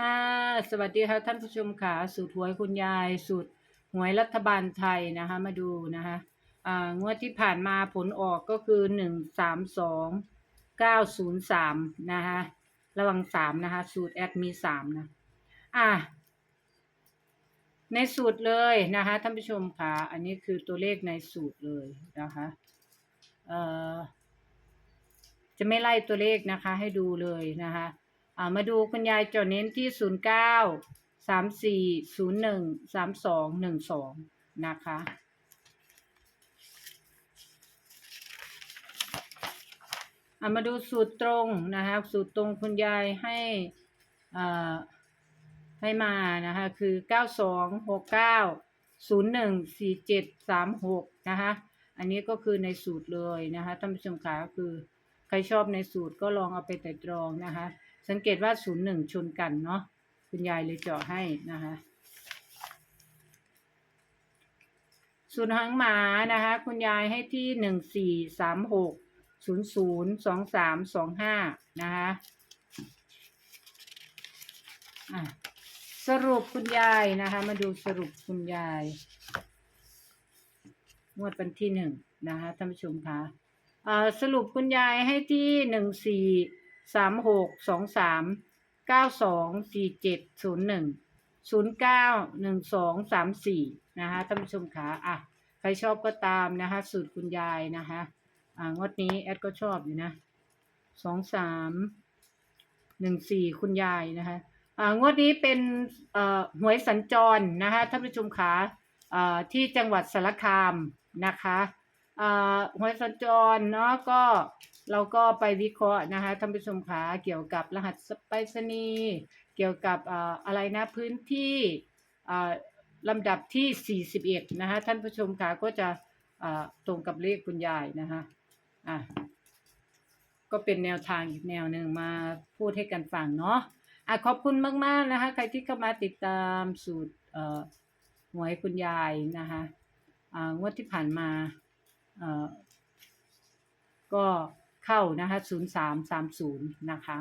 ค่ะ สวัสดีค่ะท่านผู้ชมค่ะสูตรหวยคุณยาย สูตรหวยรัฐบาลไทยนะคะ มาดูนะคะอ่างวดที่ผ่านมาผลออกก็คือหนึ่งสามสองเก้าศูนย์สามนะคะระวังสามนะคะ สูตรแอดมีสามนะ อะ ในสูตรเลยนะคะท่านผู้ชมค่ะ อันนี้คือตัวเลขในสูตรเลยนะคะเอ่อจะไม่ไล่ตัวเลขนะคะ ให้ดูเลยนะคะ มาดูคุณยายจดเน้นที่ศูนย์เก้าสามสี่ศูนย์หนึ่งสามสองหนึ่งสองนะคะอามาดูสูตรตรงนะคะสูตรตรงคุณยายให้ให้มานะคะคือเก้าสองหกเก้าศูนย์หนึ่งสี่เจ็ดสามหกนะคะอันนี้ก็คือในสูตรเลยนะคะท่านผู้ชมขาคือใครชอบในสูตรก็ลองเอาไปแต่ตรองนะคะ สังเกตว่าศูนย์หนึ่งชนกันเนาะคุณยายเลยเจาะให้นะคะสูตรหางหมานะคะ คุณยายให้ที่หนึ่งสี่สามหกศูนย์ศูนย์สองสามสองห้านะคะะสรุปคุณยายนะคะ มาดูสรุปคุณยายงวดวันที่หนึ่งนะคะท่านผู้ชมคะอ่าสรุปคุณยายให้ที่หนึ่งสี่ สามหกสองสามเก้าสองสี่เจ็ดศูนย์หนึ่งศูนย์เก้าหนึ่งสองสามสี่นะคะท่านผู้ชมคะอะใครชอบก็ตามนะคะ สูตรคุณยายนะคะอ่างวดนี้แอดก็ชอบอยู่นะสองสามหนึ่งสี่คุณยายนะคะอ่างวดนี้เป็นเอ่อหวยสัญจรนะคะท่านผู้ชมคะอ่าที่จังหวัดสารคามนะคะ หวยสัญจรเนาะก็เราก็ไปวิเคราะห์นะคะท่านผู้ชมคะเกี่ยวกับรหัสไปรษณีย์เกี่ยวกับอะไรนะพื้นที่ลำดับที่ 41 นะคะท่านผู้ชมคะก็จะตรงกับเลขคุณยายนะคะอะก็เป็นแนวทางอีกแนวหนึ่งมาพูดให้กันฟังเนาะอะขอบคุณมาก ๆ นะคะ ใครที่เข้ามาติดตามสูตรหวยคุณยายนะคะงวดที่ผ่านมา ก็เข้านะคะ 0330 นะคะ